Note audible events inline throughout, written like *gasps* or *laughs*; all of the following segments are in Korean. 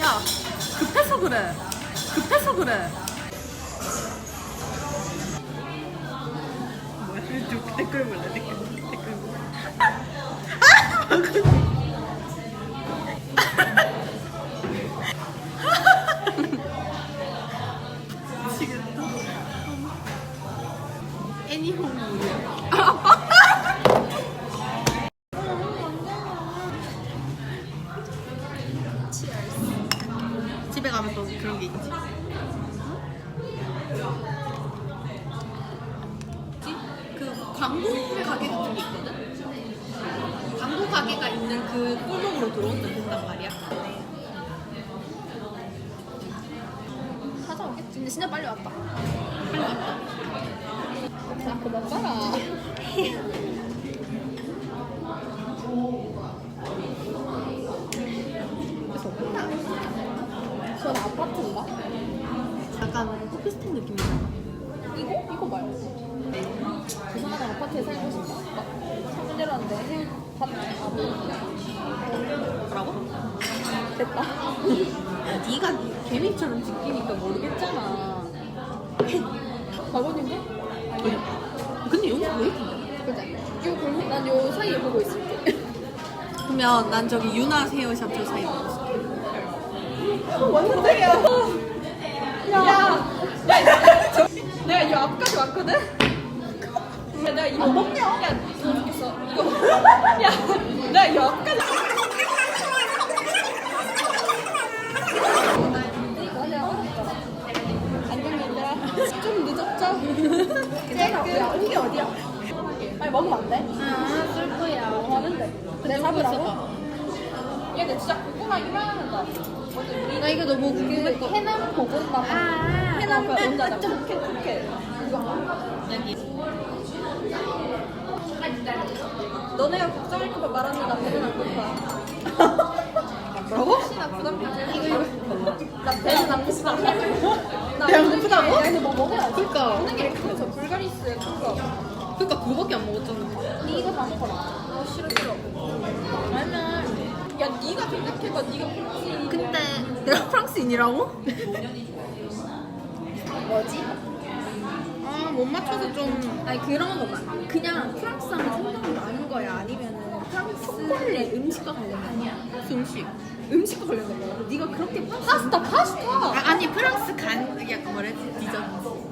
야 급해서 그래. 급해서 그래. 뭐야 저 댓글 몰라 댓글 댓글 미치 *laughs* 광고 가게 같은 게 있거든? 광고 가게가 있는 그 꿀목으로 들어오면 된단 말이야. 찾아오겠지. 근데 진짜 빨리 왔다. 빨리 왔다. 자, 그만 없다. 전 아파트인가? 약간 오피스텔 느낌이잖아. 이거? 이거 말고. 부산하는 아파트에 살고 싶다. 해안 뭐라고? 됐다. 야, *laughs* 네가 개미처럼 지키니까 모르겠잖아. *laughs* 가거든요? 근데 여기 왜 이쁜데? 그지? 요 골목, 난요 사이에 보고 있을게. *laughs* 그러면 난 저기 유나 헤어샵 저 사이 보고 있을게. 뭔 소리야? 야! 야! 저, 내가 이 앞까지 왔거든? 야, 내가 이거 먹냐? 야, 너 죽겠어. 이거. 야, 내가 이 앞까지. 안녕, 얘들아. 좀 늦었죠? 괜찮아. 야, 온게 어디야? 아니, 먹으면 안 돼? 아, 슬프야. 뭐 하는데? 내 잡으라고? 얘, 내 진짜 궁금하기만 한다. 나 이거 너무. 그 해남 볶음밥. 해남 그 원자장. 좋게 좋게. 여기. 너네가 걱정할까봐 말하는 나 배는 안 고파. 뭐라고? 혹시나 부담? 이거 나 배는 안 고파. 나 배안 고프다고? 야, 근데 뭐 먹어야지. 그니까. 오는 길에 그저 불가리스에 그거. 그니까 그거밖에 안 먹었잖아. 니 이거 다 먹어라. 아 싫어 싫어. 아니면 야 니가 생각해봐. 니가 그렇지. 근데 내가 프랑스인이라고? 뭐지? 아, 못 맞춰서 좀. 아니 그런 거만 그냥 프랑스 하면 생각이 나는 거야 아니면은 프랑스 초콜릿 음식과 관련된 아니야 음식. 음식과 관련된 거야 네가 그렇게 파스타 파스타 아, 아니, 프랑스 간, 약간 뭐랬지? 디저트.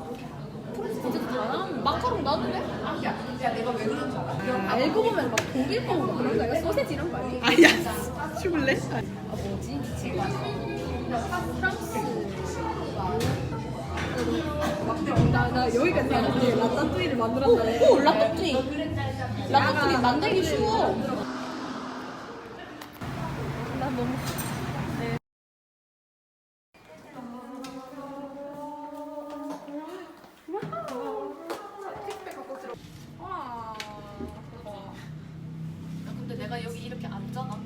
프랑스 진짜 잘하는 마카롱 나도 해? 야, 야 내가 왜 그런 줄 알아? 알고 보면 막 독일 거막 그런 거 아니야? 소세지 이런 거 아니야? 아, 야, 슈블레? 아 뭐지? 지금 프랑스 나, 나 여기까지 가는데 라따뚜이를 만들었네. 오 라따뚜이. 라따뚜이 만들기 쉬워. 나 너무 근데 내가 여기 이렇게 앉잖아.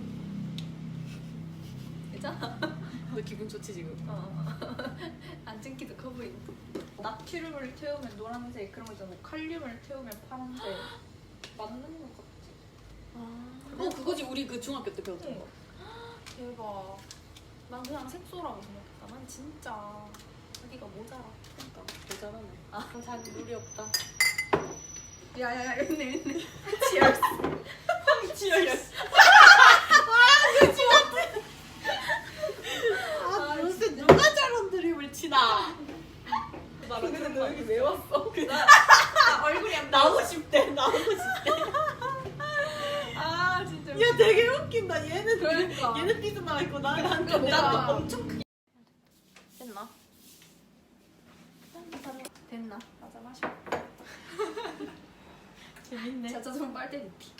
괜찮아 너 기분 좋지, 지금? *laughs* 앉은 키도 커 보인다 나트륨을 태우면 노란색 그런 거 있잖아. 칼륨을 태우면 파란색. *gasps* 맞는 거 같지? 어, 그거지. 우리 그 중학교 때 배웠던 거. *gasps* 대박. 난 그냥 색소라고 생각했다. 난 진짜 자기가 모자라. 그러니까, 모자라네. 아 자기 물이 없다. 야야야, 있네, 있네. 치얼스 치열이었어. 아, 무슨 누가 저런 치나? 근데 너 여기 왜 왔어? 아, 얼굴이 안 나오고 싶대, 나오고 싶대. 아 진짜 야, 되게 웃긴다. 얘는 그러니까. 얘는 삐져 나와 있고 나는 한 그러니까 엄청 크게. 됐나? 됐나? 맞아 마셔 재밌네. 자자전 빨대 눕히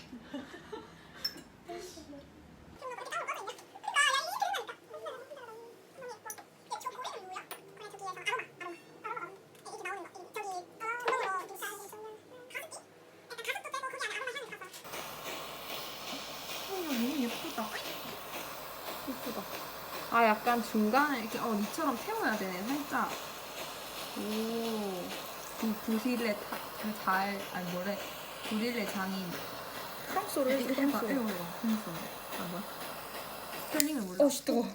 너무 예쁘다. 예쁘다. 아 약간 중간에 이렇게 어 니처럼 태워야 되네 살짝. 오. 부, 부실레 타, 잘 아니 뭐래 부릴레 장인. 프랑스어로 해줘 이거 이거. 재밌어. 아 뭐야? 스펠링을 몰라. 어씨 뜨거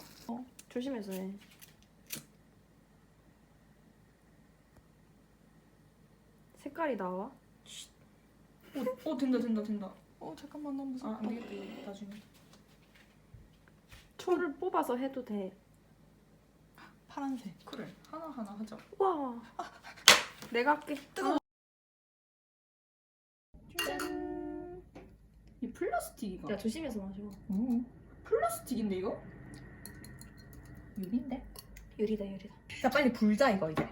조심해서 해. 색깔이 나와? 어, 어 된다 된다 된다 어 잠깐만 너무 무서워 안 되겠다 나중에 초를 뽑아서 해도 돼. 파란색 그래 하나 하나 하자 와. 내가 할게. 뜨거워. 이 플라스틱이가 야 조심해서 마셔. 오, 플라스틱인데 이거? 유리인데? 유리다 유리다. 자 빨리 불자 이거 이제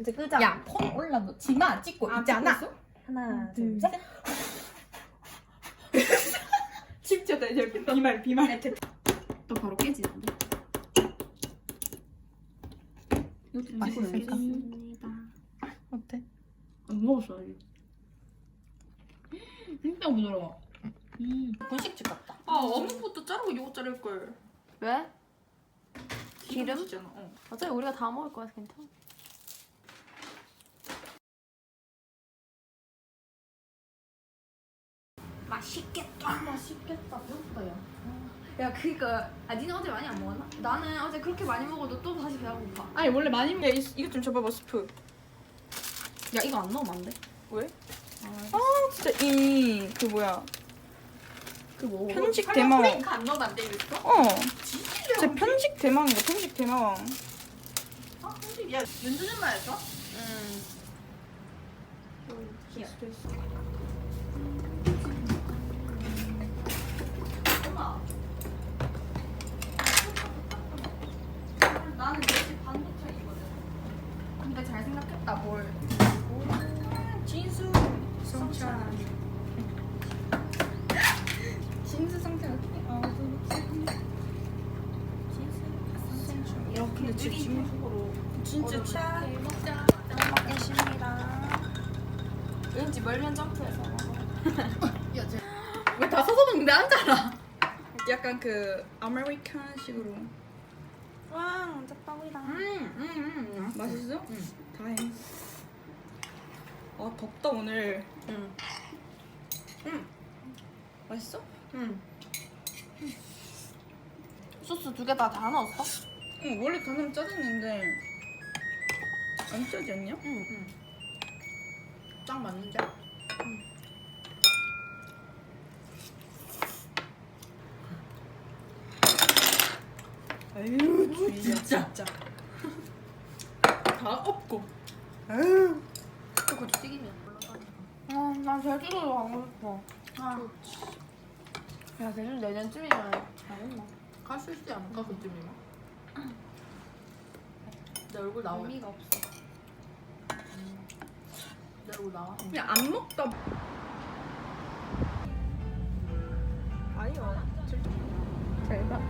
이제 끄자. 야폰 올라도 지마 찍고 아, 있잖아 하나 둘, 둘 셋. 진짜 나 *laughs* 이제 비말 비말 또 바로 깨지는데. 이것도 맛있을까? 어때? 안 먹었어 아직. 진짜 부드러워. 음. 분식집 같다 아 어묵부터 자르고 이거 자를 걸. 왜? 기름? 기름이잖아 어. 어차피 우리가 다 먹을 거야 괜찮아. 맛있겠다. 맛있겠다. 배고프다 야. 야 그니까 아 니는 어제 많이 안 먹었나? 나는 어제 그렇게 많이 먹어도 또 다시 배가 고파. 아니 원래 많이 먹... 야 이, 이거 좀 줘봐봐 스프 야 이거 안 넣으면 안 돼? 왜? 아 진짜 이 그 뭐야 그뭐 편식 대마왕 안 넣으면 안돼 이랬어? 어 진짜 편식 대마왕이다 편식 대마왕 아 편식. 야 윤두준만 했어? 음. 엄마. 근데 속으로 진짜 차 먹자. 먹겠습니다. 왠지 멀면 점프해서 *laughs* 먹어. 왜다 서서 먹는데 앉아라. 약간 그 아메리칸식으로 와 완전 빵이다. 음, 음, 음. 맛있어? 응. 다행 아 덥다 오늘 응. 맛있어? 응. 소스 두 개 다 다 넣었어? 응 원래 간은 짜졌는데 안 짜지 않냐? 응. 짱 맞는데? 아유 주의야 진짜. 진짜 *laughs* 다 없고. 아유 그거 튀김이야. 아, 난 제주도도 가고 싶어. 아, 야, 제주도 내년쯤이면 잘했나? 갈 수 있지 않을까 그쯤이면? 내 얼굴 나와. 의미가 없어. 내 얼굴 나와. 그냥 안 먹다 아니요 잘 봐.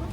*laughs*